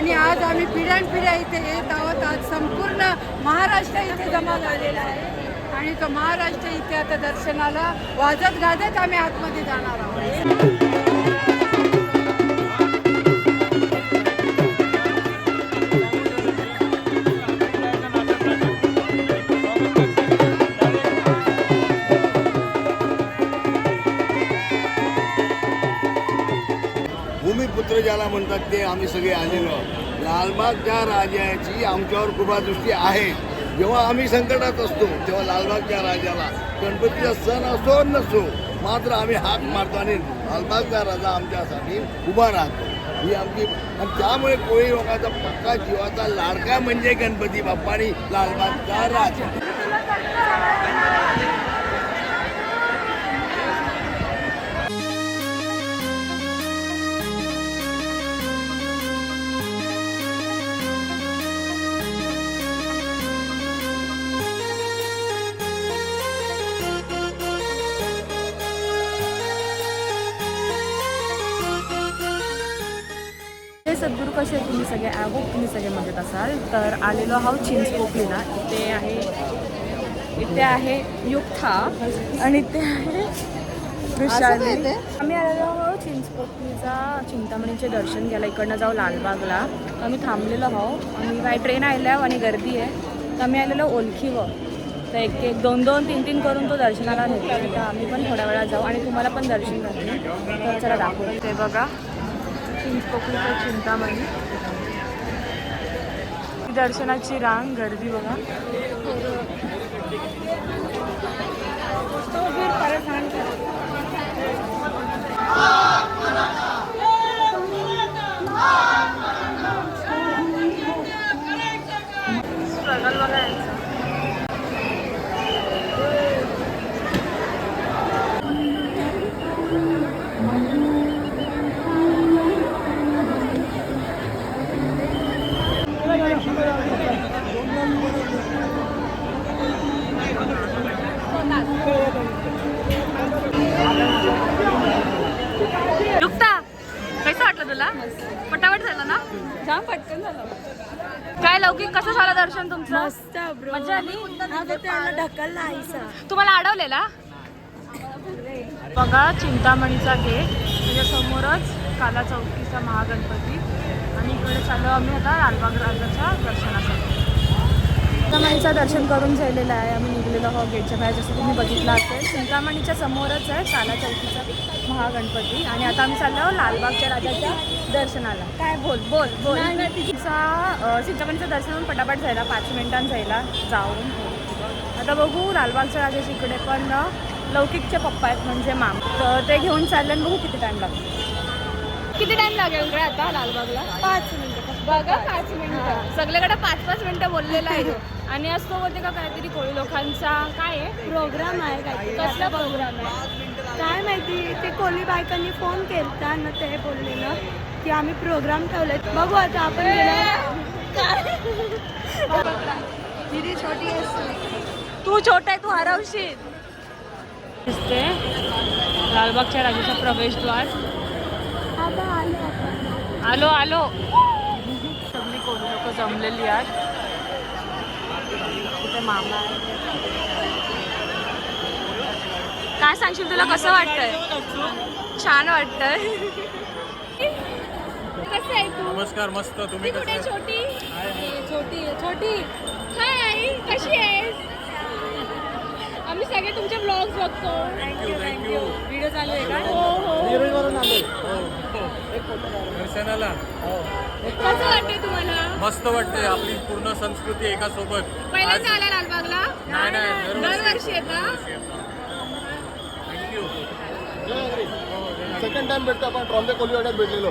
आणि आज आम्ही पिढ्यानपिढ्या इथे येत आहोत. आज संपूर्ण महाराष्ट्र इथे जमा झालेला आहे. आणि तो महाराष्ट्र इथे आता दर्शनाला वाजत गाजत आम्ही आतमध्ये जाणार आहोत. ज्याला म्हणतात ते आम्ही सगळे आलेलो आहोत. लालबागच्या राजाची आमच्यावर कृपादृष्टी आहे. जेव्हा आम्ही संकटात असतो तेव्हा लालबागच्या राजाला गणपतीचा सण असो नसो मात्र आम्ही हाक मारतो आणि लालबागचा राजा आमच्यासाठी उभा राहतो. ही आमची आणि त्यामुळे कोळी लोकांचा पक्का जीवाचा लाडका म्हणजे गणपती बाप्पा आणि लालबागचा राजा. कसे तुम्ही सगळे? आय होप तुम्ही सगळे मजेत असाल. तर आलेलो आहोत चिंचपोकलीला इथे आहे इथे आहे युक्था आणि इथे आहे आम्ही आलेलो आहोत चिंचपोकलीचा चिंतामणीचे दर्शन घ्यायला. इकडनं जाऊ लालबागला. आम्ही थांबलेलो आहोत. आम्ही काय ट्रेन आल्या आणि गर्दी आहे. तर आम्ही आलेलो ओळखीवर. तर एक एक दोन दोन तीन तीन करून तो दर्शनाला नेतो. तर आम्ही पण थोड्या वेळात जाऊ आणि तुम्हाला पण दर्शन घालू तर चला दाखवू. ते बघा. चिंचपोकळीचं चिंतामणी. दर्शनाची रांग गर्दी बघा. लौकिक कसं झालं दर्शन तुमचं? मस्त ब्रो. मजा आली? ढकलला तुम्हाला अडवलेला? बघा चिंतामणीचा गेट. त्याच्या समोरच काला चौकीचा महागणपती. आणि इकडे चाललो आम्ही आता लालबाग राजाच्या दर्शनासाठी. चिंतामणीचं दर्शन करून झालेलं आहे. आम्ही निघलेलो आहोत गेटच्या बाहेर. जसं तुम्ही बघितलं असेल चिंतामणीच्या समोरच आहे काला चौकीचा महागणपती. आणि आता आम्ही चाललो आहोत लालबागच्या राजाच्या दर्शनाला. काय बोल बोल बोल. तिचा दर्शन पटापट जायला पाच मिनिटांत जायला जाऊन. आता बघू लालबागच्या राजाच्या इकडे पण लौकिकचे पप्पा आहेत म्हणजे माम. तर ते घेऊन चालले आणि बघू किती टाइम लागतो. किती टाइम लागेल रे आता लालबागला? पाच मिनिटं. बघा पाच. मिनिटं. सगळीकडे पाच पाच मिनिटं बोललेलं आहे. आणि असतो होते का काहीतरी कोळी लोकांचा काय आहे? प्रोग्राम आहे काय कसला प्रोग्राम आहे? काय माहिती ते कोली बायकांनी फोन केलता ना ते बोलले ना. की आम्ही प्रोग्राम ठेवले बघू आता आपण दिदी छोटी तू. छोटा आहे तू हरवशील. दिसते. लालबागच्या राजाचा प्रवेशद्वार. आलो आलो सगळी कोणी लोक जमलेली आहेत. मामा. काय सांगशील तुला? कसं वाटतंय? छान वाटतंय. कसं आहे तू? नमस्कार मस्त. तुम्ही कुठे कसं छोटी? छोटी छोटी. हाय कशी आहेस? आम्ही सगळे तुमचे ब्लॉग्स बघतो. थँक्यू थँक्यू व्हिडिओ चालू आहे का? हो हो. दर्शनाला. कसं वाटतंय तुम्हाला? मस्त वाटते आपली पूर्ण संस्कृती एका सोबत पहिल्यांदा आला लालबागला? नाही नाही. दरवर्षी येता? थँक्यू सेकंड टाइम भेटतो आपण. ट्रॉम्बे कोलीवाड्यात भेटलेलो.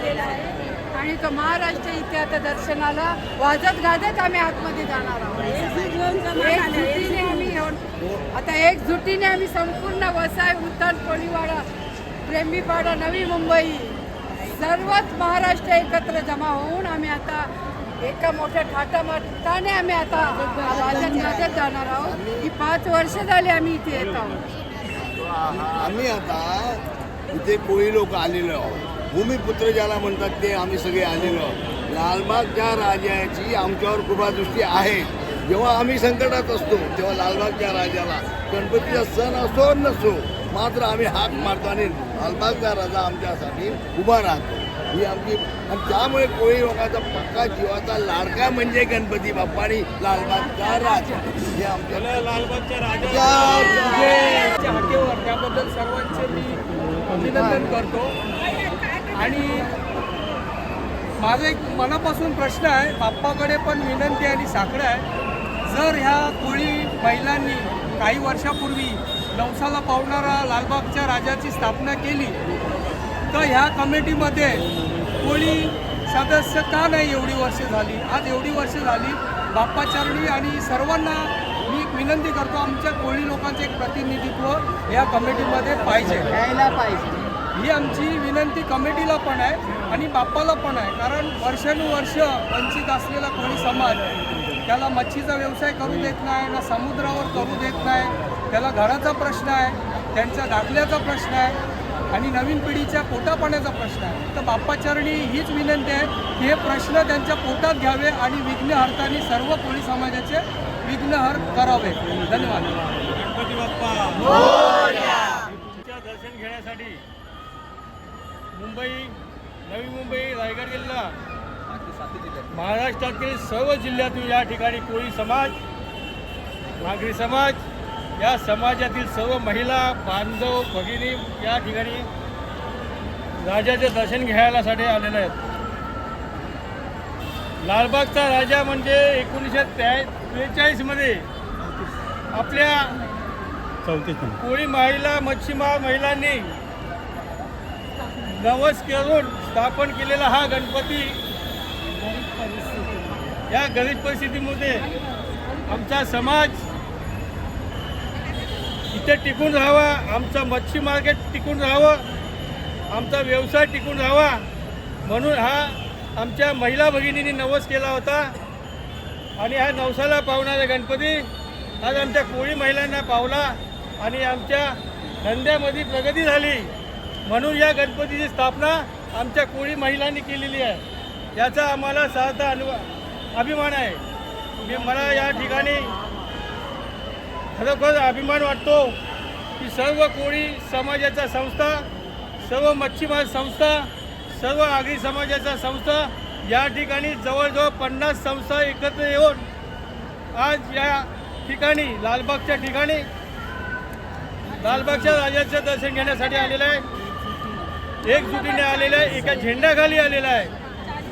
झालेला आहे. आणि तो महाराष्ट्र इथे आता दर्शनाला वाजत गाजत आम्ही आतमध्ये जाणार आहोत. आम्ही आता एकजुटीने आम्ही संपूर्ण वसाय उत्तर कोळीवाडा प्रेमीपाडा नवी मुंबई सर्वच महाराष्ट्र एकत्र जमा होऊन आम्ही आता एका मोठ्या थाटामाटाने आम्ही आता वाजत गाजत जाणार आहोत. ही पाच वर्ष झाली आम्ही इथे येत आहोत. आम्ही आता इथे कोळी लोक आलेलो आहोत. भूमिपुत्र ज्याला म्हणतात ते आम्ही सगळे आलेलो आहोत. लालबागच्या राजाची आमच्यावर कृपादृष्टी आहे जेव्हा आम्ही संकटात असतो तेव्हा लालबागच्या राजाला गणपतीचा सण असो नसो मात्र आम्ही हाक मारतो आणि लालबागचा राजा आमच्यासाठी उभा राहतो. ही आमची आणि त्यामुळे कोळी लोकांचा पक्का जीवाचा लाडका म्हणजे गणपती बाप्पा आणि लालबागचा राजा. हे आमच्या लालबागच्या च्या हाकेवर त्याबद्दल सर्वांचे मी अभिनंदन करतो. आणि माझा एक मनापासून प्रश्न आहे बाप्पाकडे पण विनंती आणि साकडं आहे. जर ह्या कोळी महिलांनी काही वर्षापूर्वी नवसाला पावणारा लालबागच्या राजाची स्थापना केली तर ह्या कमिटीमध्ये कोळी सदस्य का नाही एवढी वर्ष झाली? आज एवढी वर्ष झाली बाप्पाचरणी आणि सर्वांना मी एक विनंती करतो आमच्या कोळी लोकांचं एक प्रतिनिधित्व या कमिटीमध्ये पाहिजे. घ्यायला पाहिजे. ही आमची विनंती कमिटीला पण आहे आणि बाप्पाला पण आहे. कारण वर्षानुवर्ष वंचित असलेला कोळी समाज त्याला मच्छीचा व्यवसाय करू देत नाही ना समुद्रावर करू देत नाही त्याला घराचा प्रश्न आहे त्यांच्या दाखल्याचा प्रश्न आहे आणि नवीन पिढीच्या पोटापाण्याचा प्रश्न आहे. तर बाप्पाचरणी हीच विनंती आहे की हे प्रश्न त्यांच्या पोटात घ्यावे आणि विघ्नहर्तानी सर्व कोळी समाजाचे विघ्नहर करावे. धन्यवाद. गणपती बाप्पा तुमच्या दर्शन घेण्यासाठी मुंबई नवी मुंबई रायगड जिल्हा. महाराष्ट्रातील सर्व जिल्ह्यातून या ठिकाणी कोळी समाज नागरी समाज या समाजातील सर्व महिला बांधव भगिनी या ठिकाणी राजाचे दर्शन घ्यायलासाठी आलेले आहेत. लालबागचा राजा म्हणजे एकोणीसशे त्रेचाळीसमध्ये आपल्या कोळी महिला मच्छीमार महिलांनी नवस करून स्थापन केलेला हा गणपती या गरीब परिस्थितीमध्ये आमचा समाज इथे टिकून राहावा आमचं मच्छी मार्केट टिकून राहावं आमचा व्यवसाय टिकून राहावा म्हणून हा आमच्या महिला भगिनींनी नवस केला होता. आणि हा नवसाला पावणारा गणपती आज आमच्या कोळी महिलांना पावला आणि आमच्या धंद्यामध्ये प्रगती झाली. म्हणून या गणपतीची स्थापना आमच्या कोळी महिलांनी केलेली आहे. याचा आम्हाला सार्थ अनु अभिमान आहे. मी मला या ठिकाणी खरोखर अभिमान वाटतो की सर्व कोळी समाजाच्या संस्था सर्व मच्छीमार संस्था सर्व आगरी समाजाच्या संस्था या ठिकाणी जवळजवळ पन्नास संस्था एकत्र येऊन आज या ठिकाणी लालबागच्या ठिकाणी लालबागच्या राजाचं दर्शन घेण्यासाठी आलेलं आहे. एकजुटीने आलेलं आहे एका झेंड्याखाली आलेला आहे.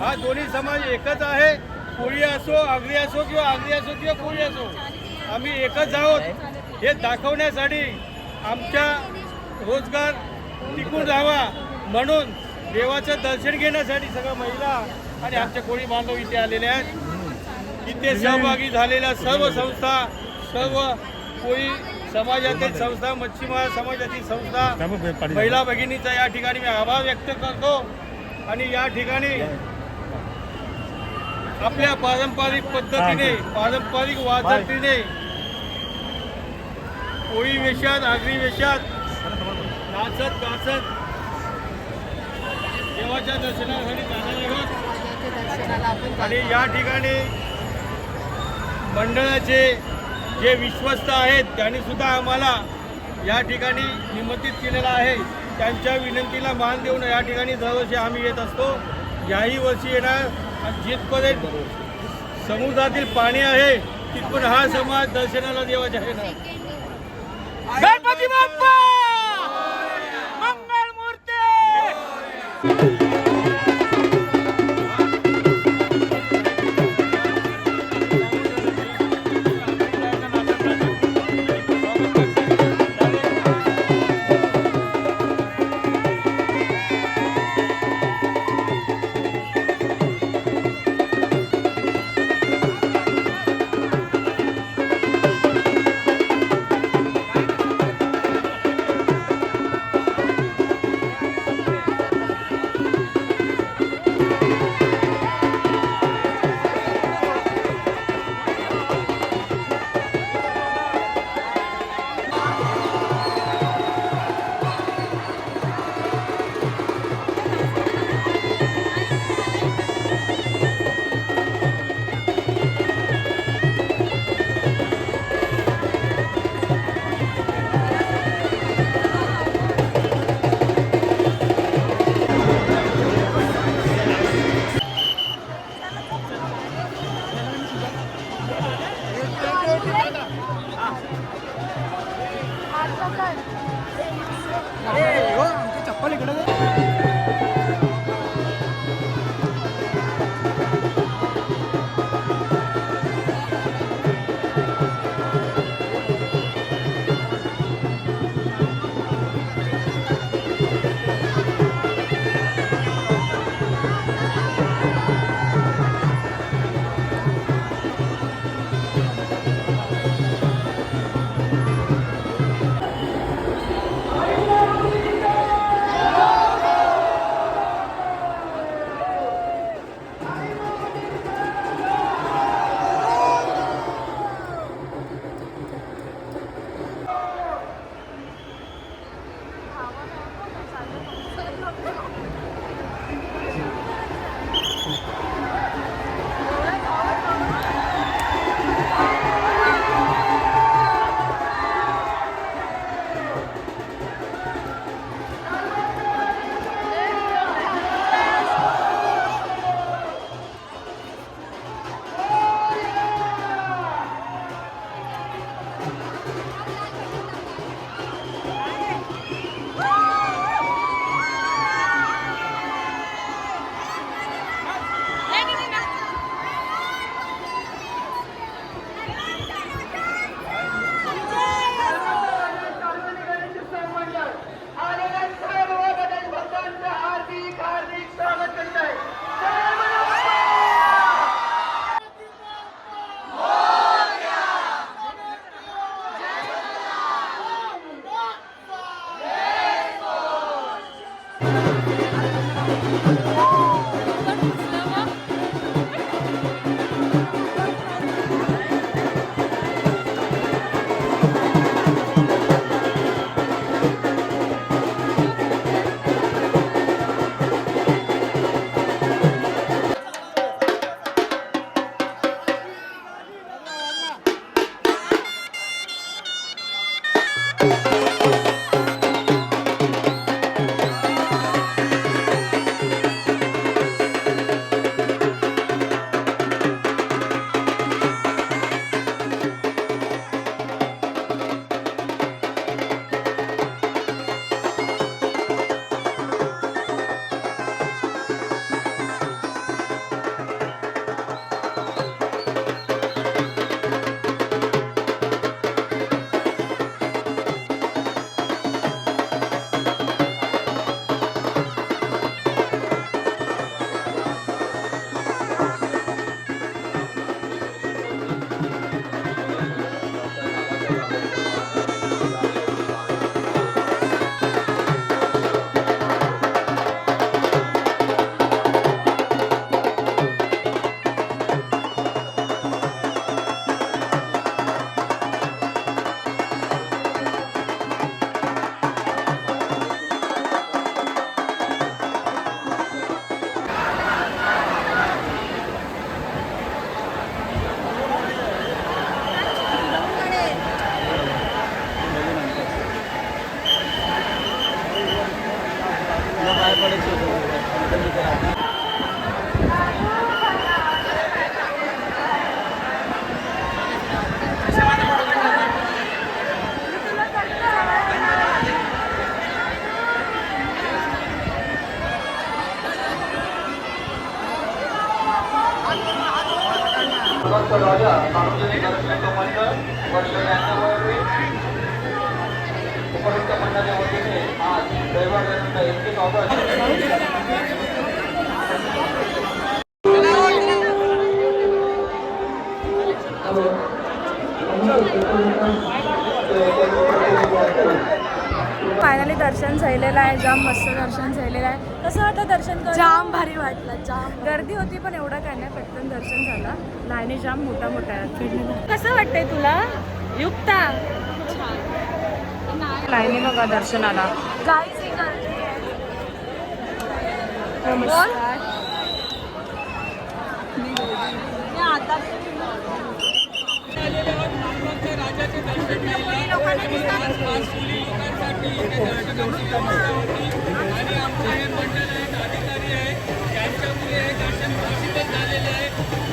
हा दोन्ही समाज एकच आहे कोळी असो आगरी असो किंवा आगरी असो किंवा कोळी असो आम्ही एकच आहोत. हे दाखवण्यासाठी आमच्या रोजगार टिकून राहावा म्हणून देवाचं दर्शन घेण्यासाठी सगळ्या महिला आणि आमचे कोळी बांधव इथे आलेले आहेत. इथे सहभागी झालेल्या सर्व संस्था सर्व कोळी समाजातील संस्था मच्छीमार समाजातील संस्था महिला भगिनीचा या ठिकाणी मी आभार व्यक्त करतो. आणि या ठिकाणी आपल्या पारंपरिक पद्धतीने पारंपरिक वादतीने कोळी वेशात आगरी वेशात नाचत गाचत देवाच्या दर्शनासाठी जाणार आहोत. आणि या ठिकाणी मंडळाचे जे विश्वस्त आहेत त्यांनी सुद्धा आम्हाला या ठिकाणी निमंत्रित केलेलं आहे. त्यांच्या विनंतीला मान देऊन या ठिकाणी दरवर्षी आम्ही येत असतो. याही वर्षी येणार. जिथपर्यंत समुद्रातील पाणी आहे तिथपर्यंत हा समाज दर्शनाला देवाच्या येणार. गणपती बाप्पा! मंगल मूर्ती! राजा सार्वजनिक रक्षण मंडळ वर्ष उपयुक्त मंडळाच्या वतीने आज रविवार एकतीस ऑगस्ट. फायनली दर्शन झालेलं आहे जाम मस्त दर्शन झालेलं आहे. कसं वाटतं दर्शन करून? जाम भारी वाटलं जाम गर्दी होती पण एवढं काय नाही पटकन दर्शन झालं. लाईनी जाम मोठ्या आहेत कसं वाटतंय तुला? युक्ता. लाईनी बघा दर्शनाला. गाईची गर्दी आहे. बोल. राजाचे दर्शन आणि आमचे हे मंडळ आहेत अधिकारी आहेत त्यांच्यामुळे हे दर्शन पॉसिबल झालेलं आहे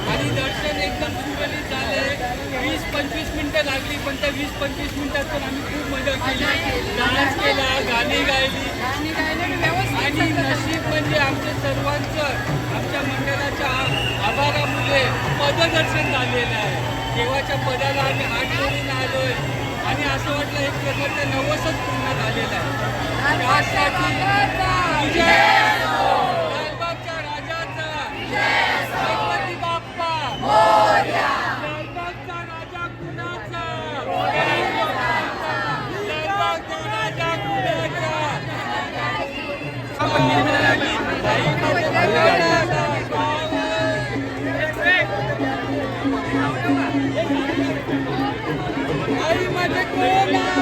आणि दर्शन एकदम सुरळीत झाले वीस पंचवीस मिनिटं लागली पण त्या वीस पंचवीस मिनिटात पण आम्ही खूप मजा केली डान्स केला गाणी गायली आणि नशीब म्हणजे आमच्या सर्वांचं आमच्या मंडळाच्या आभारामुळे पददर्शन झालेलं आहे. देवाच्या पदाला आम्ही हात आलो आलोय. आणि असं वाटलं एक प्रकारचं नवसच पूर्ण झालेलं आहे असो. लालबागच्या राजाचा गणपती बाप्पा लालबागचा राजा कुणाचा लालबागचा राजा कुणाचा आई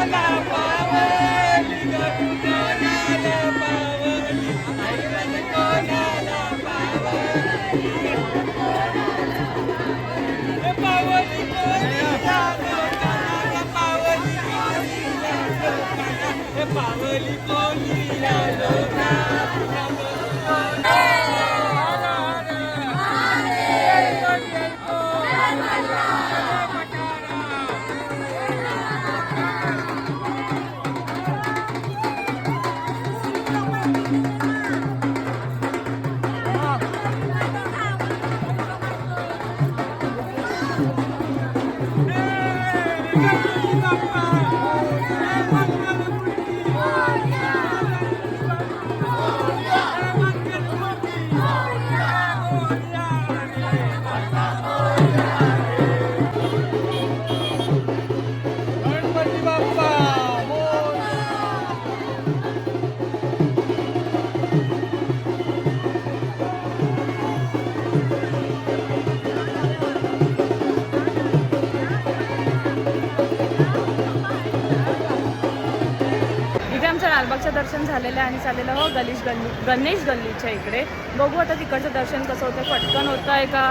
लालबागचं दर्शन झालेलं आहे आणि चाललेलं हो गलीश गल्ली गणेश गल्लीच्या इकडे. बघू आता तिकडचं दर्शन कसं होतं पटकन होतं आहे का?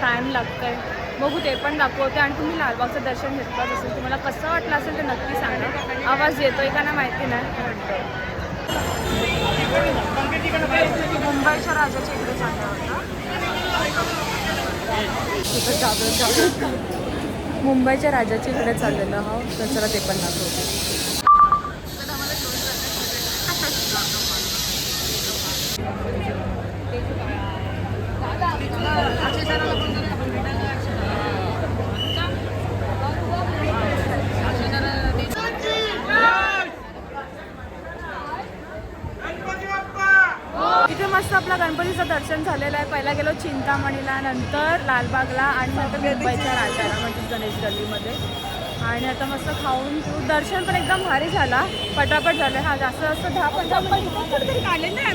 टाईम लागतं आहे बघू ते पण दाखवते. आणि तुम्ही लालबागचं दर्शन घेतलं असेल. तुम्हाला कसं वाटलं असेल ते नक्की सांगा. आवाज येतोय का नाही माहिती नाही. मुंबईच्या राजाच्या इकडे चाललं होतं मुंबईच्या राजाच्या इकडे चाललेलं हो तर चला ते पण दाखवते. इथे मस्त आपला गणपतीचं दर्शन झालेलं आहे. पहिला गेलो चिंतामणीला नंतर लालबागला आणि नंतर मुंबईच्या राजाला म्हणजे गणेश गल्लीमध्ये. आणि आता मस्त खाऊन पिऊन दर्शन पण एकदम भारी झाला. पटापट झालं. हा जास्त जास्त दहा पंधरा मिनिटं काढले ना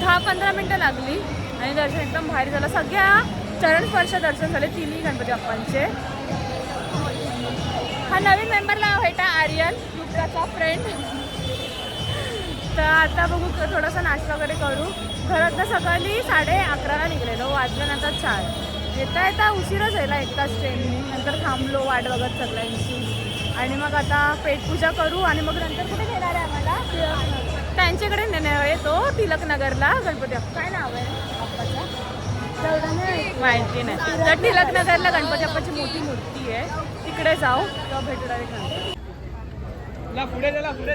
दहा पंधरा मिनटं लागली आणि दर्शन एकदम भारी झालं. सगळ्या चरण स्पर्श दर्शन झाले तिन्ही गणपती बाप्पांचे. हा नवीन मेंबरला भेटा आर्यन? युक्ताचा फ्रेंड तर आता बघू थोडासा नाश्ता वगैरे करू. घरात सकाळी साडे अकराला निघलेलो. वाजल्यानंतर चार. येता येता उशीरच यायला एकताच ट्रेननी नंतर थांबलो वाट बघत सगळ्यांची आणि मग आता पेटपूजा करू आणि मग नंतर कुठे घेणार आहे आम्हाला त्यांच्याकडे नेणे येतो टिलकनगरला गणपती बाप्पा. काय नाव आहे माहिती नाही तर टिलकनगरला गणपती बाप्पाची मोठी मूर्ती आहे तिकडे जाऊ तेव्हा भेटू डायरेक्ट नंतर ला पुढे पुढे